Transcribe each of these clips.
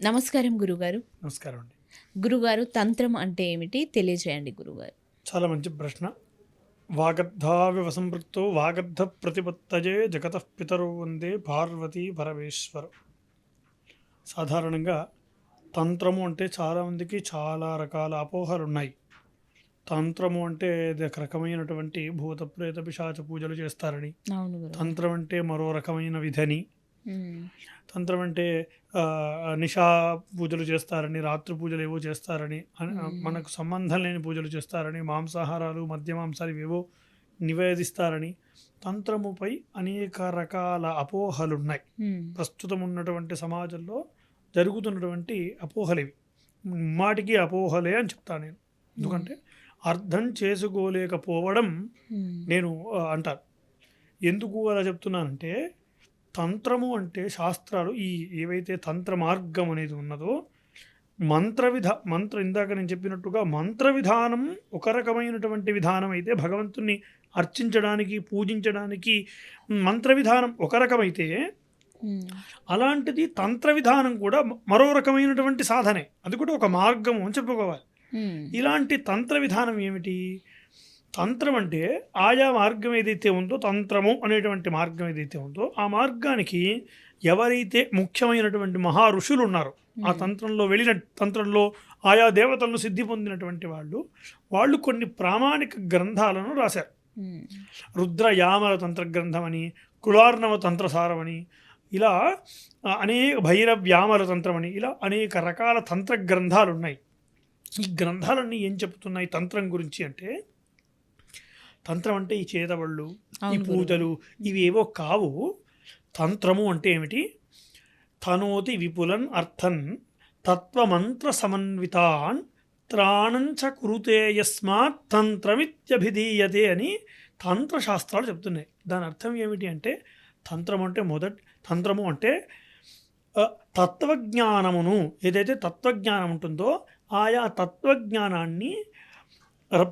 నమస్కారం గురుగారు. నమస్కారం అండి. గురుగారు తంత్రం అంటే ఏమిటి? తెలియజేయండి గురుగారు. చాలా మంచి ప్రశ్న. వాగర్ధావివ సంపృక్తో వాగర్ధ ప్రతిపత్తజే జగత పితరు వందే పార్వతీ పరమేశ్వర. సాధారణంగా తంత్రము అంటే చాలామందికి చాలా రకాల అపోహలు ఉన్నాయి. తంత్రము అంటే రకమైనటువంటి భూత ప్రేత పిశాచ పూజలు చేస్తారని. తంత్రం అంటే మరో రకమైన విధని. తంత్రం అంటే నిషా పూజలు చేస్తారని రాత్రి పూజలు ఏవో చేస్తారని. మనకు సంబంధం లేని పూజలు చేస్తారని మాంసాహారాలు మద్య మాంసాలు ఇవేవో నివేదిస్తారని తంత్రముపై అనేక రకాల అపోహలు ఉన్నాయి ప్రస్తుతం ఉన్నటువంటి సమాజంలో జరుగుతున్నటువంటి అపోహలు ఇవి మాటికి అపోహలే అని చెప్తాను నేను. ఎందుకంటే అర్థం చేసుకోలేకపోవడం నేను అంటాను. ఎందుకు అలా చెప్తున్నానంటే తంత్రము అంటే శాస్త్రాలు ఈ ఏవైతే తంత్ర మార్గం అనేది ఉన్నదో మంత్ర విధ మంత్ర ఇందాక నేను చెప్పినట్టుగా మంత్ర విధానం ఒక రకమైనటువంటి విధానం అయితే భగవంతుణ్ణి అర్చించడానికి పూజించడానికి మంత్ర విధానం ఒక రకమైతే అలాంటిది తంత్ర విధానం కూడా మరో రకమైనటువంటి సాధనే. అది కూడా ఒక మార్గము అని చెప్పుకోవాలి. ఇలాంటి తంత్ర విధానం ఏమిటి? తంత్రం అంటే ఆయా మార్గం ఏదైతే ఉందో తంత్రము అనేటువంటి మార్గం ఏదైతే ఉందో ఆ మార్గానికి ఎవరైతే ముఖ్యమైనటువంటి మహా ఋషులు ఉన్నారో ఆ తంత్రంలో వెళ్ళిన తంత్రంలో ఆయా దేవతలను సిద్ధి పొందినటువంటి వాళ్ళు వాళ్ళు కొన్ని ప్రామాణిక గ్రంథాలను రాశారు. రుద్ర యామల తంత్ర గ్రంథం అని కులార్ణవ తంత్రసారం అని ఇలా అనేక భైరవ్యామల తంత్రం అని ఇలా అనేక రకాల తంత్ర గ్రంథాలు ఉన్నాయి. ఈ గ్రంథాలన్నీ ఏం చెప్తున్నాయి తంత్రం గురించి అంటే తంత్రం అంటే ఈ చేతబళ్ళు ఈ. పూజలు ఇవి ఏవో కావు. తంత్రము అంటే ఏమిటి? తనోతి విపులన్ అర్థన్ తత్వమంత్ర సమన్వితాన్ త్రాణంచ కురుతే యస్మాత్ తంత్రమిత్యభిధీయతే అని తంత్రశాస్త్రాలు చెప్తున్నాయి. దాని అర్థం ఏమిటి అంటే తంత్రం అంటే మొదటి తంత్రము అంటే తత్వజ్ఞానమును. ఏదైతే తత్వజ్ఞానం ఉంటుందో ఆయా తత్వజ్ఞానాన్ని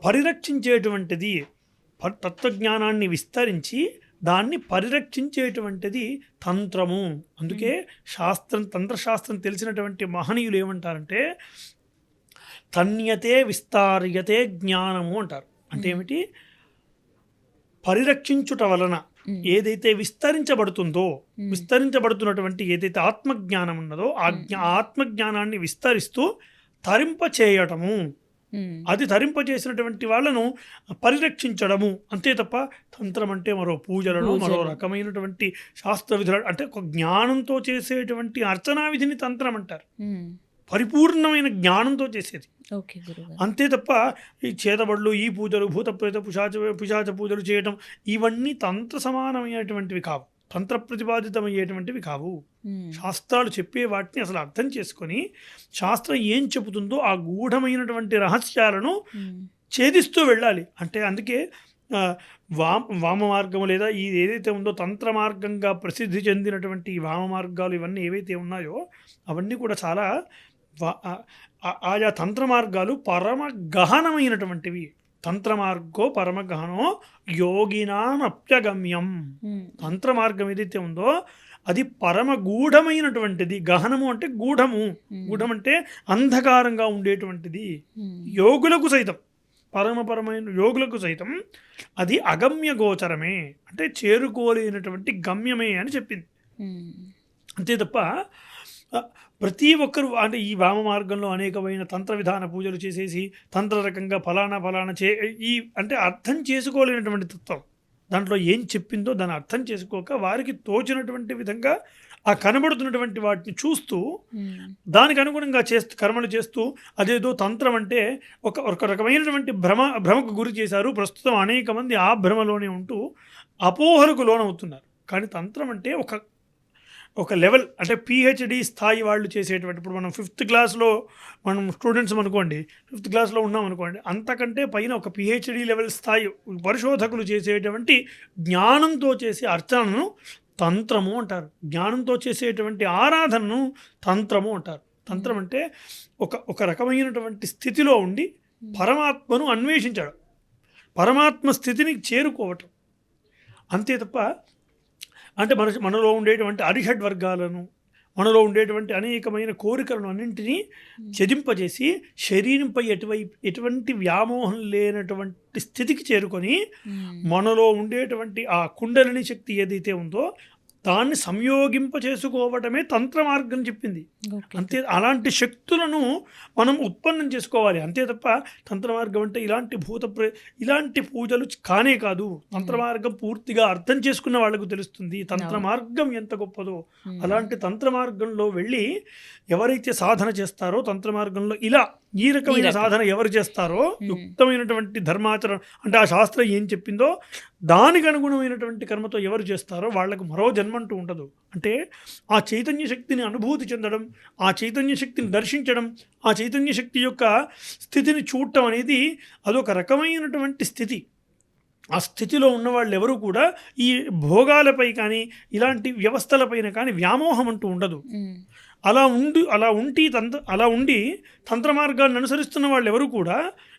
పరిరక్షించేటువంటిది. తత్వజ్ఞానాన్ని విస్తరించి దాన్ని పరిరక్షించేటువంటిది తంత్రము. అందుకే శాస్త్రం తంత్రశాస్త్రం తెలిసినటువంటి మహనీయులు ఏమంటారంటే తన్యతే విస్తార్యతే జ్ఞానము అంటారు. అంటే ఏమిటి? పరిరక్షించుట వలన ఏదైతే విస్తరించబడుతుందో విస్తరించబడుతున్నటువంటి ఏదైతే ఆత్మజ్ఞానం ఉన్నదో ఆ జ్ఞా ఆత్మజ్ఞానాన్ని విస్తరిస్తూ తరింప చేయటము ఉమ్, అది తరింపజేసినటువంటి వాళ్ళను పరిరక్షించడము. అంతే తప్ప తంత్రం అంటే మరో పూజలను మరో. రకమైనటువంటి శాస్త్ర విధులు అంటే ఒక జ్ఞానంతో చేసేటువంటి అర్చనా విధిని తంత్రం అంటారు. పరిపూర్ణమైన జ్ఞానంతో చేసేది. అంతే తప్ప ఈ చేతబడులు ఈ పూజలు భూత ప్రేత పుషాచ పిశాచ పూజలు చేయటం ఇవన్నీ తంత్ర సమానమైనటువంటివి కావు. తంత్ర ప్రతిపాదితమయ్యేటువంటివి కావు శాస్త్రాలు చెప్పే వాటిని అసలు అర్థం చేసుకొని శాస్త్రం ఏం చెబుతుందో ఆ గూఢమైనటువంటి రహస్యాలను ఛేదిస్తూ వెళ్ళాలి. అంటే అందుకే వామ వామ మార్గము లేదా ఈ ఏదైతే ఉందో తంత్ర మార్గంగా ప్రసిద్ధి చెందినటువంటి ఈ వామ మార్గాలు ఇవన్నీ ఏవైతే ఉన్నాయో అవన్నీ కూడా చాలా ఆయా తంత్ర మార్గాలు పరమ గహనమైనటువంటివి తంత్ర మార్గో పరమ గహనో యోగినామప్యగమ్యం ఉమ్, తంత్ర మార్గం ఏదైతే ఉందో అది పరమ గూఢమైనటువంటిది గహనము అంటే గూఢము. గూఢం అంటే అంధకారంగా ఉండేటువంటిది. యోగులకు సైతం పరమపరమైన యోగులకు సైతం అది అగమ్య గోచరమే. అంటే చేరుకోలేనటువంటి గమ్యమే అని చెప్పింది. అంతే తప్ప ప్రతి ఒక్కరు అంటే ఈ వామ మార్గంలో అనేకమైన తంత్ర విధాన పూజలు చేసేసి తంత్ర రకంగా ఫలానా ఫలానా చే ఈ అంటే అర్థం చేసుకోలేనటువంటి తత్వం. దాంట్లో ఏం చెప్పిందో దాన్ని అర్థం చేసుకోక వారికి తోచినటువంటి విధంగా ఆ కనబడుతున్నటువంటి వాటిని చూస్తూ ఉమ్, దానికి అనుగుణంగా చేస్తూ కర్మలు చేస్తూ అదేదో తంత్రం అంటే ఒక ఒక రకమైనటువంటి భ్రమ భ్రమకు గురి చేశారు. ప్రస్తుతం అనేక మంది ఆ భ్రమలోనే ఉంటూ అపోహలకు లోనవుతున్నారు. కానీ తంత్రం అంటే ఒక ఒక లెవెల్ అంటే పిహెచ్డి స్థాయి వాళ్ళు చేసేటువంటి ఇప్పుడు మనం ఫిఫ్త్ క్లాస్లో మనం స్టూడెంట్స్ అనుకోండి ఫిఫ్త్ క్లాస్లో ఉన్నాం అనుకోండి అంతకంటే పైన ఒక పిహెచ్డి లెవెల్ స్థాయి పరిశోధకులు చేసేటువంటి జ్ఞానంతో చేసే అర్చనను తంత్రము అంటారు. జ్ఞానంతో చేసేటువంటి ఆరాధనను తంత్రము అంటారు. తంత్రం అంటే ఒక ఒక రకమైనటువంటి స్థితిలో ఉండి పరమాత్మను అన్వేషించడం పరమాత్మ స్థితిని చేరుకోవటం. అంతే తప్ప అంటే మన మనలో ఉండేటువంటి అరిషడ్ వర్గాలను మనలో ఉండేటువంటి అనేకమైన కోరికలను అన్నింటినీ ఛేదింపజేసి శరీరంపై ఎటువైపు ఎటువంటి వ్యామోహం లేనటువంటి స్థితికి చేరుకొని. మనలో ఉండేటువంటి ఆ కుండలిని శక్తి ఏదైతే ఉందో దాన్ని సంయోగింప చేసుకోవటమే తంత్ర మార్గం చెప్పింది అంతే అలాంటి శక్తులను మనం ఉత్పన్నం చేసుకోవాలి అంతే తప్ప తంత్ర మార్గం అంటే ఇలాంటి భూత ప్రే ఇలాంటి పూజలు కానే కాదు తంత్ర మార్గం పూర్తిగా అర్థం చేసుకున్న వాళ్ళకు తెలుస్తుంది తంత్ర. మార్గం ఎంత గొప్పదో. అలాంటి తంత్ర మార్గంలో వెళ్ళి ఎవరైతే సాధన చేస్తారో తంత్ర మార్గంలో ఇలా ఈ రకమైన రకం. సాధన ఎవరు చేస్తారో. యుక్తమైనటువంటి ధర్మాచరణ అంటే ఆ శాస్త్రం ఏం చెప్పిందో దానికి అనుగుణమైనటువంటి కర్మతో ఎవరు చేస్తారో వాళ్ళకు మరో జన్మంటూ ఉండదు అంటే ఆ చైతన్య శక్తిని అనుభూతి చెందడం ఆ చైతన్య శక్తిని దర్శించడం ఆ చైతన్య శక్తి యొక్క స్థితిని చూడటం అనేది అదొక రకమైనటువంటి స్థితి ఆ స్థితిలో ఉన్న వాళ్ళు ఎవరు కూడా ఈ భోగాలపై కానీ ఇలాంటి వ్యవస్థలపైన కానీ వ్యామోహం అంటూ ఉండదు. అలా ఉండి అలా ఉండి తంత్ర అలా ఉండి తంత్ర మార్గాన్ని అనుసరిస్తున్న వాళ్ళు ఎవరు కూడా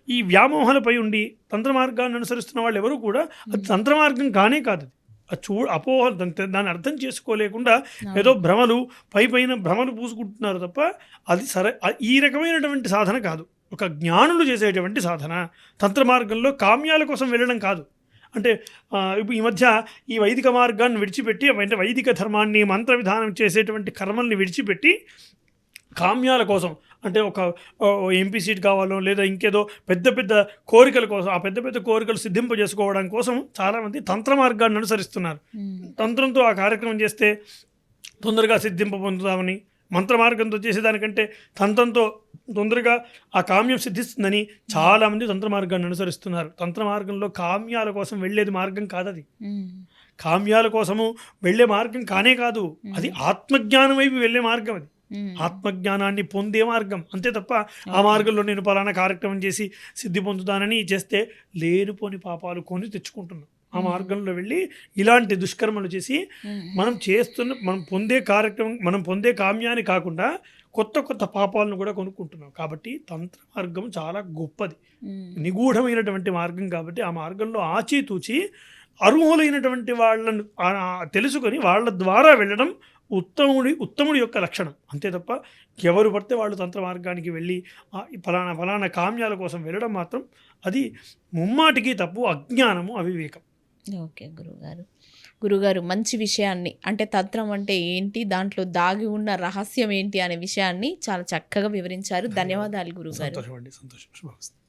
ఈ వ్యామోహాలపై ఉండి తంత్ర మార్గాన్ని అనుసరిస్తున్న వాళ్ళు ఎవరు కూడా అది తంత్ర మార్గం కానే కాదు అది. చూ అపోహ దాన్ని అర్థం చేసుకోలేకుండా ఏదో భ్రమలు పై పైన భ్రమలు పూసుకుంటున్నారు తప్ప అది సరే ఈ రకమైనటువంటి సాధన కాదు. ఒక జ్ఞానులు చేసేటువంటి సాధన. తంత్ర మార్గంలో కామ్యాల కోసం వెళ్ళడం కాదు. అంటే ఈ మధ్య ఈ వైదిక మార్గాన్ని విడిచిపెట్టి అంటే వైదిక ధర్మాన్ని మంత్ర విధానం చేసేటువంటి కర్మల్ని విడిచిపెట్టి కామ్యాల కోసం అంటే ఒక ఎంపీ సీట్ కావాలో లేదా ఇంకేదో పెద్ద పెద్ద కోరికల కోసం ఆ పెద్ద పెద్ద కోరికలు సిద్ధింపజేసుకోవడం కోసం చాలామంది తంత్ర మార్గాన్ని అనుసరిస్తున్నారు. తంత్రంతో ఆ కార్యక్రమం చేస్తే తొందరగా సిద్ధింప పొందుతామని మంత్ర మార్గంతో చేసేదానికంటే తంత్రంతో తొందరగా ఆ కామ్యం సిద్ధిస్తుందని చాలామంది తంత్ర మార్గాన్ని అనుసరిస్తున్నారు. తంత్ర మార్గంలో కామ్యాల కోసం వెళ్ళేది మార్గం కాదది. కామ్యాల కోసము వెళ్ళే మార్గం కానే కాదు. అది ఆత్మజ్ఞానం వైపు వెళ్ళే మార్గం అది. ఆత్మజ్ఞానాన్ని పొందే మార్గం. అంతే తప్ప ఆ మార్గంలో నేను పలానా కార్యక్రమం చేసి సిద్ధి పొందుతానని చేస్తే లేనిపోని పాపాలు కొని తెచ్చుకుంటున్నాం. ఆ మార్గంలో వెళ్ళి ఇలాంటి దుష్కర్మలు చేసి. మనం చేస్తున్న మనం పొందే కార్యక్రమం మనం పొందే కామ్యాన్ని కాకుండా కొత్త కొత్త పాపాలను కూడా కొనుక్కుంటున్నాం. కాబట్టి తంత్ర మార్గం చాలా గొప్పది. నిగూఢమైనటువంటి మార్గం కాబట్టి ఆ మార్గంలో ఆచితూచి అర్హులైనటువంటి వాళ్ళను తెలుసుకొని వాళ్ళ ద్వారా వెళ్ళడం ఉత్తముడి ఉత్తముడి యొక్క లక్షణం. అంతే తప్ప ఎవరు పడితే వాళ్ళు తంత్ర మార్గానికి వెళ్ళి ఫలానా ఫలానా కామ్యాల కోసం వెళ్ళడం మాత్రం అది ముమ్మాటికి తప్పు అజ్ఞానము అవివేకం. ఓకే గురుగారు. గురుగారు మంచి విషయాన్ని అంటే తంత్రం అంటే ఏంటి దాంట్లో దాగి ఉన్న రహస్యం ఏంటి అనే విషయాన్ని చాలా చక్కగా వివరించారు. ధన్యవాదాలు. గురుగారు. సంతోషం అండి సంతోషం. శుభమస్తు